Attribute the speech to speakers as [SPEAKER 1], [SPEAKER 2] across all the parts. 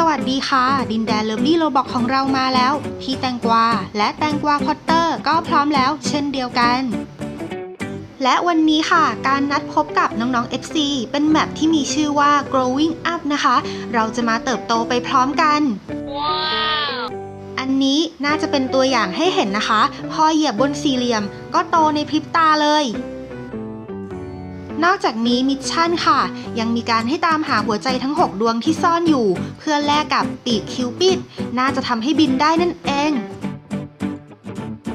[SPEAKER 1] สวัสดีค่ะ ดินแดนเลิฟลี่โรบอกของเรามาแล้ว พี่แตงกวาและแตงกวาพอตเตอร์ก็พร้อมแล้วเช่นเดียวกัน และวันนี้ค่ะ การนัดพบกับน้องๆ FC เป็นแมปที่มีชื่อว่า growing up นะคะ เราจะมาเติบโตไปพร้อมกันอันนี้น่าจะเป็นตัวอย่างให้เห็นนะคะ พอเหยียบบนสี่เหลี่ยม ก็โตในพริบตาเลย นอกจากนี้มิชชั่นค่ะ ยังมีการให้ตามหาหัวใจทั้ง 6 ดวงที่ซ่อนอยู่ เพื่อแลกกับปีกคิวปิด น่าจะทำให้บินได้นั่นเอง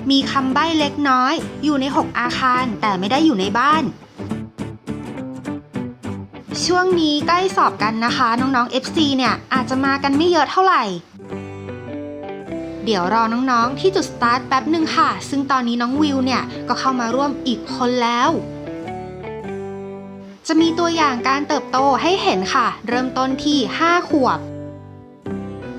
[SPEAKER 1] มีคำใบ้เล็กน้อย อยู่ใน 6 อาคารแต่ไม่ได้อยู่ในบ้าน ช่วงนี้ใกล้สอบกันนะคะ น้องๆ FC เนี่ยอาจจะมากันไม่เยอะเท่าไหร่เดี๋ยวรอน้องๆ ที่จุดสตาร์ทแป๊บหนึ่งค่ะ ซึ่งตอนนี้น้องวิวเนี่ย ก็เข้ามาร่วมอีกคนแล้ว จะมีตัวอย่างการเติบโตให้เห็นค่ะ เริ่มต้นที่ 5 ขวบ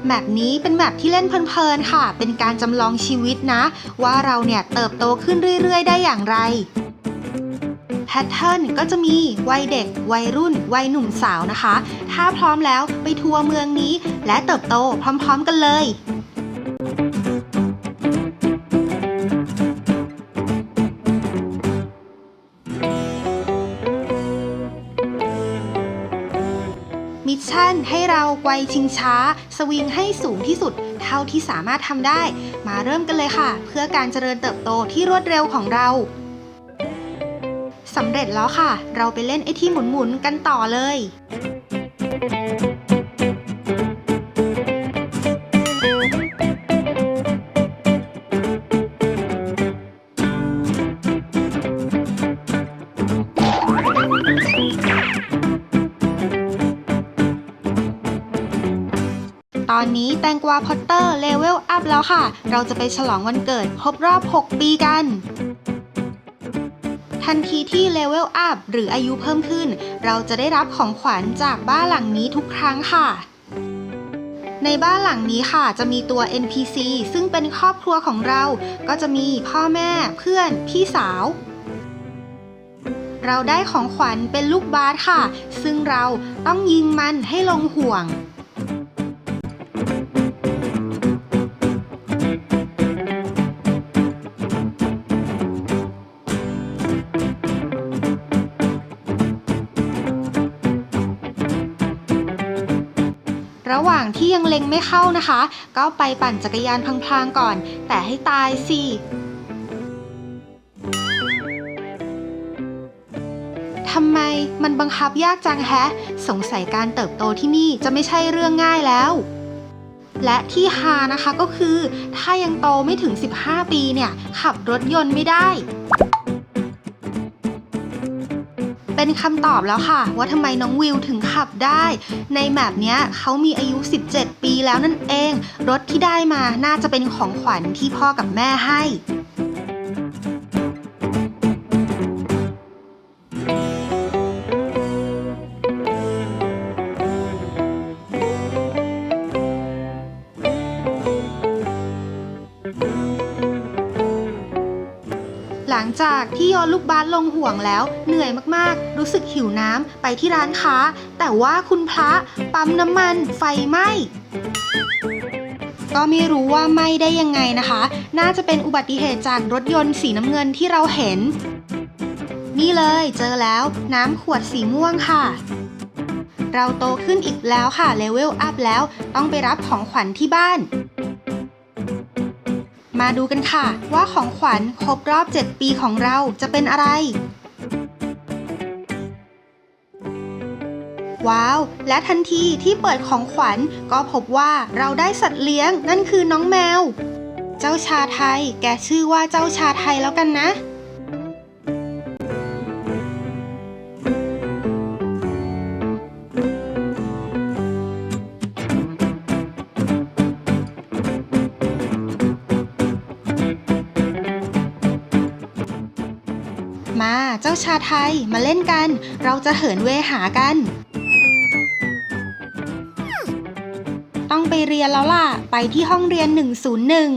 [SPEAKER 1] แมปนี้เป็นแมปที่เล่นเพลินๆค่ะ เป็นการจำลองชีวิตนะ ว่าเราเนี่ยเติบโตขึ้นเรื่อยๆ ได้อย่างไรแพทเทิร์นก็จะมีวัยเด็ก วัยรุ่น วัยหนุ่มสาวนะคะ ถ้าพร้อมแล้วไปทัวร์เมืองนี้ และเติบโตพร้อม ๆ กันเลยิชชั่นให้เราไกวชิงช้า สวิงให้สูงที่สุด เท่าที่สามารถทำได้ มาเริ่มกันเลยค่ะ เพื่อการเจริญเติบโตที่รวดเร็วของเราสำเร็จแล้วค่ะ เราไปเล่นไอที่หมุนๆกันต่อเลย อนนี้แตงกวาพอตเตอร์เลเวลอัพแล้วค่ะ เราจะไปฉลองวันเกิดครบรอบ 6 ปีกัน ทันทีที่เลเวลอัพหรืออายุเพิ่มขึ้น เราจะได้รับของขวัญจากบ้านหลังนี้ทุกครั้งค่ะในบ้านหลังนี้ค่ะจะมีตัว NPC ซึ่งเป็นครอบครัวของเรา ก็จะมีพ่อแม่ เพื่อน พี่สาว เราได้ของขวัญเป็นลูกบาสค่ะ ซึ่งเราต้องยิงมันให้ลงห่วง ระหว่างที่ยังเล็งไม่เข้านะคะ ก็ไปปั่นจักรยานพลางๆก่อน แต่ให้ตายสิทำไมมันบังคับยากจังแฮะ สงสัยการเติบโตที่นี่จะไม่ใช่เรื่องง่ายแล้ว และที่ฮานะคะก็คือ ถ้ายังโตไม่ถึง 15 ปีเนี่ย ขับรถยนต์ไม่ได้ เป็นคำตอบแล้วค่ะ ว่าทำไมน้องวิวถึงขับได้ ในแบบนี้เขามีอายุ 17 ปีแล้วนั่นเอง รถที่ได้มาน่าจะเป็นของขวัญที่พ่อกับแม่ให้ จากที่โยนลูกบาสลงห่วงแล้ว เหนื่อยมากๆ รู้สึกหิวน้ำไปที่ร้านค้า แต่ว่าคุณพระปั๊มน้ำมันไฟไหม้ก็ไม่รู้ว่าไหม้ได้ยังไงนะคะ น่าจะเป็นอุบัติเหตุจากรถยนต์สีน้ำเงินที่เราเห็น นี่เลยเจอแล้วน้ำขวดสีม่วงค่ะ เราโตขึ้นอีกแล้วค่ะเลเวลอัพแล้วต้องไปรับของขวัญที่บ้าน มาดูกันค่ะ ว่าของขวัญครบรอบ 7 ปีของเราจะเป็นอะไร ว้าว และทันทีที่เปิดของขวัญก็พบว่าเราได้สัตว์เลี้ยงนั่นคือน้องแมว เจ้าชาไทย แกชื่อว่าเจ้าชาไทยแล้วกันนะ มา เจ้าชาไทยมาเล่นกัน เราจะเหินเวหากัน ต้องไปเรียนแล้วล่ะ ไปที่ห้องเรียน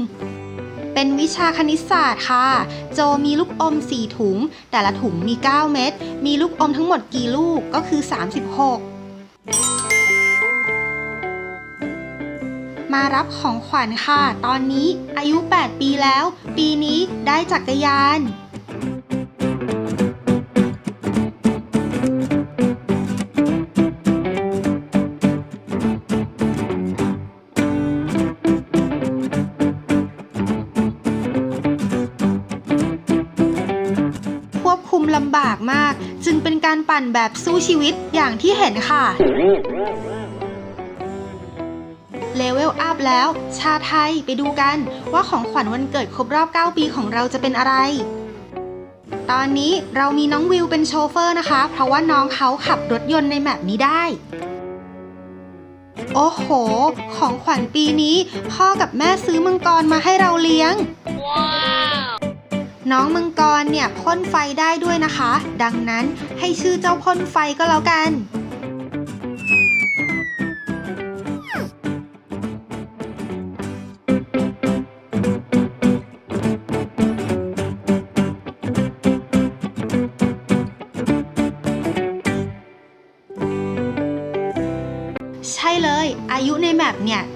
[SPEAKER 1] 101 เป็นวิชาคณิตศาสตร์ค่ะ โจมีลูกอม 4 ถุง แต่ละถุงมี 9 เม็ด มีลูกอมทั้งหมดกี่ลูกก็คือ 36มารับของขวัญค่ะ ตอนนี้อายุ 8 ปีแล้ว ปีนี้ได้จักรยานากมาก จึงเป็นการปั่นแบบสู้ชีวิตอย่างที่เห็นค่ะเลเวลอัพแล้ว ชาไทยไปดูกันว่าของขวัญวันเกิดครบรอบ 9 ปีของเราจะเป็นอะไร ตอนนี้เรามีน้องวิวเป็นโชเฟอร์นะคะ เพราะว่าน้องเขาขับรถยนต์ในแมปนี้ได้ โอ้โห ของขวัญปีนี้ พ่อกับแม่ซื้อมังกรมาให้เราเลี้ยง น้องมังกรเนี่ยพ่นไฟได้ด้วยนะคะ ดังนั้นให้ชื่อเจ้าพ่นไฟก็แล้วกัน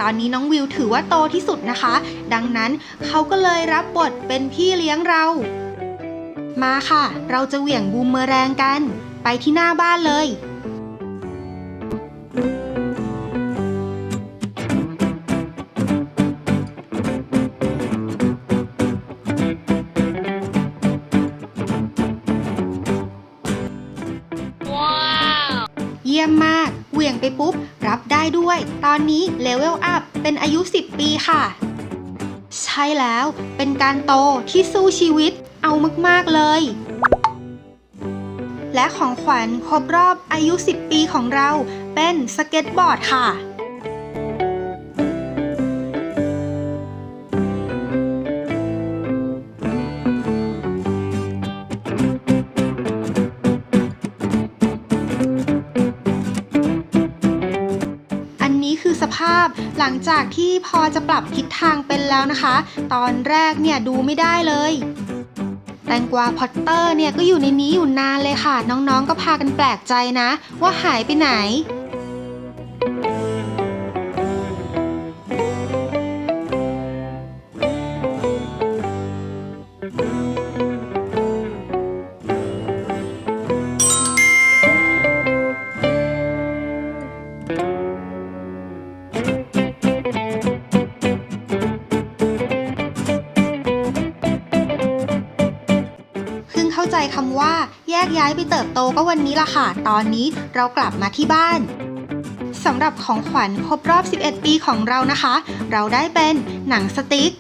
[SPEAKER 1] ตอนนี้น้องวิวถือว่าโตที่สุดนะคะ ดังนั้นเขาก็เลยรับบทเป็นพี่เลี้ยงเรา มาค่ะ เราจะเหวี่ยงบูมเมอแรงกัน ไปที่หน้าบ้านเลยเยี่ยมมาก เหวี่ยงไปปุ๊บรับ ได้ด้วย ตอนนี้เลเวลอัพเป็นอายุ 10 ปีค่ะ ใช่แล้วเป็นการโตที่สู้ชีวิตเอามาก ๆ เลย และของขวัญครบรอบอายุ 10 ปีของเราเป็นสเก็ตบอร์ดค่ะ ภาพ หลังจากที่พอจะปรับทิศทางเป็นแล้วนะคะ ตอนแรกเนี่ยดูไม่ได้เลยแตงกวาพอตเตอร์เนี่ยก็อยู่ในนี้อยู่นานเลยค่ะ น้องๆก็พากันแปลกใจนะ ว่าหายไปไหน ไปเติบโตก็วันนี้ละค่ะ ตอนนี้เรากลับมาที่บ้านสำหรับของขวัญครบรอบ 11 ปีของเรานะคะ เราได้เป็นหนังสติ๊ก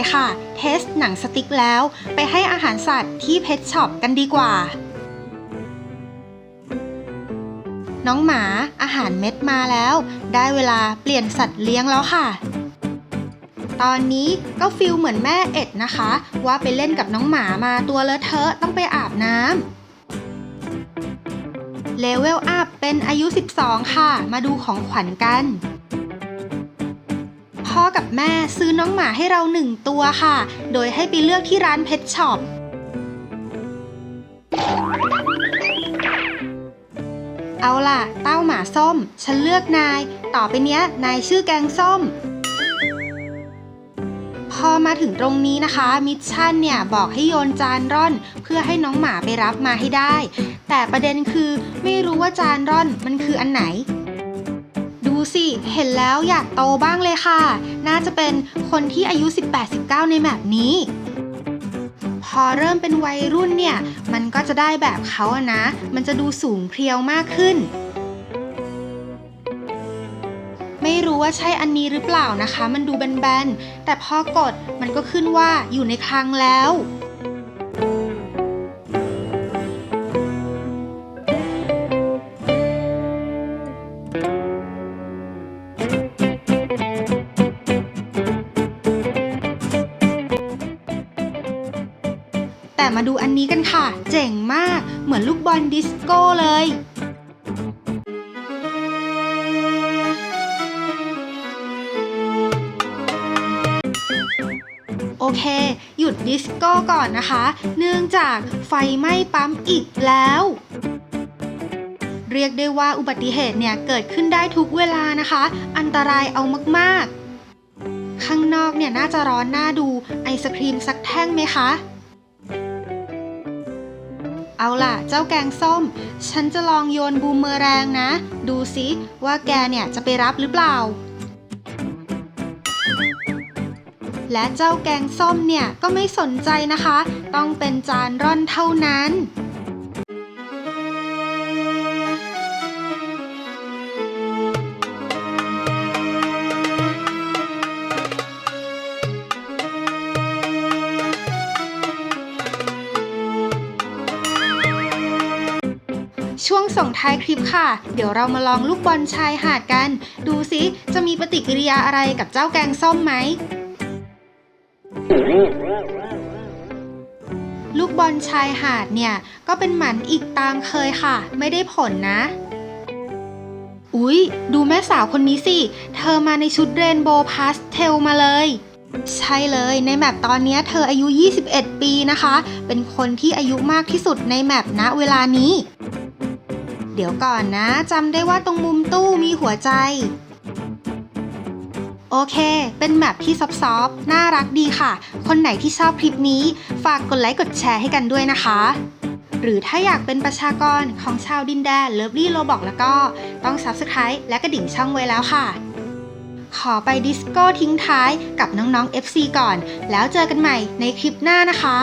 [SPEAKER 1] ต่อไปค่ะ เทสหนังสติ๊กแล้ว ไปให้อาหารสัตว์ที่เพ t ช็อปกันดีกว่า น้องหมาอาหารเม็ดมาแล้ว ได้เวลาเปลี่ยนสัตว์เลี้ยงแล้วค่ะ ตอนนี้ก็ฟิลเหมือนแม่เอ็ดนะคะ ว่าไปเล่นกับน้องหมามาตัวเลอะเทอะต้องไปอาบน้ำเลเวลอัพเป็นอายุ 12 ค่ะ มาดูของขวัญกัน พ่อกับแม่ซื้อน้องหมาให้เราหนึ่งตัวค่ะ โดยให้ไปเลือกที่ร้านเพชช็อปเอาล่ะ เต้าหมาส้ม ฉันเลือกนาย ต่อไปเนี้ย นายชื่อแกงส้ม พอมาถึงตรงนี้นะคะ มิชชั่นเนี่ย บอกให้โยนจานร่อน เพื่อให้น้องหมาไปรับมาให้ได้ แต่ประเด็นคือไม่รู้ว่าจานร่อนมันคืออันไหน สิ เห็นแล้วอยากโตบ้างเลยค่ะ น่าจะเป็นคนที่อายุ 18-19 ในแบบนี้ พอเริ่มเป็นวัยรุ่นเนี่ย มันก็จะได้แบบเขาอะนะ มันจะดูสูงเพรียวมากขึ้น ไม่รู้ว่าใช่อันนี้หรือเปล่านะคะ มันดูแบนๆ แต่พอกดมันก็ขึ้นว่าอยู่ในคลังแล้ว แต่มาดูอันนี้กันค่ะ เจ๋งมาก เหมือนลูกบอลดิสโก้เลย โอเค หยุดดิสโก้ก่อนนะคะ เนื่องจากไฟไหม้ปั๊มอีกแล้วเรียกได้ว่าอุบัติเหตุเนี่ยเกิดขึ้นได้ทุกเวลานะคะ อันตรายเอามาก ๆ ข้างนอกเนี่ยน่าจะร้อนน่าดูไอศครีมสักแท่งไหมคะ เอาล่ะ เจ้าแกงส้ม ฉันจะลองโยนบูมเมอแรงนะ ดูสิว่าแกเนี่ยจะไปรับหรือเปล่า และเจ้าแกงส้มเนี่ยก็ไม่สนใจนะคะ ต้องเป็นจานร่อนเท่านั้น ส่งท้ายคลิปค่ะ เดี๋ยวเรามาลองลูกบอลชายหาดกัน ดูสิจะมีปฏิกิริยาอะไรกับเจ้าแกงส้มไหม ลูกบอลชายหาดเนี่ย ก็เป็นหมันอีกตามเคยค่ะ ไม่ได้ผลนะ อุ๊ย ดูแม่สาวคนนี้สิ เธอมาในชุดเรนโบว์พาสเทลมาเลยใช่เลยในแมปตอนนี้เธออายุ 21 ปีนะคะ เป็นคนที่อายุมากที่สุดในแมปณเวลานี้ ดี๋ยวก่อนนะจำได้ว่าตรงมุมตู้มีหัวใจ โอเค เป็นแมปที่ซอฟน่ารักดีค่ะ คนไหนที่ชอบคลิปนี้ ฝากกดไลค์กดแชร์ให้กันด้วยนะคะ หรือถ้าอยากเป็นประชากรของชาวดินแดนเลิฟลี่โรบอกแล้วก็ต้อง Subscribe และกระดิ่งช่องไว้แล้วค่ะ ขอไปดิสโก้ทิ้งท้ายกับน้องๆ FC ก่อน แล้วเจอกันใหม่ในคลิปหน้านะคะ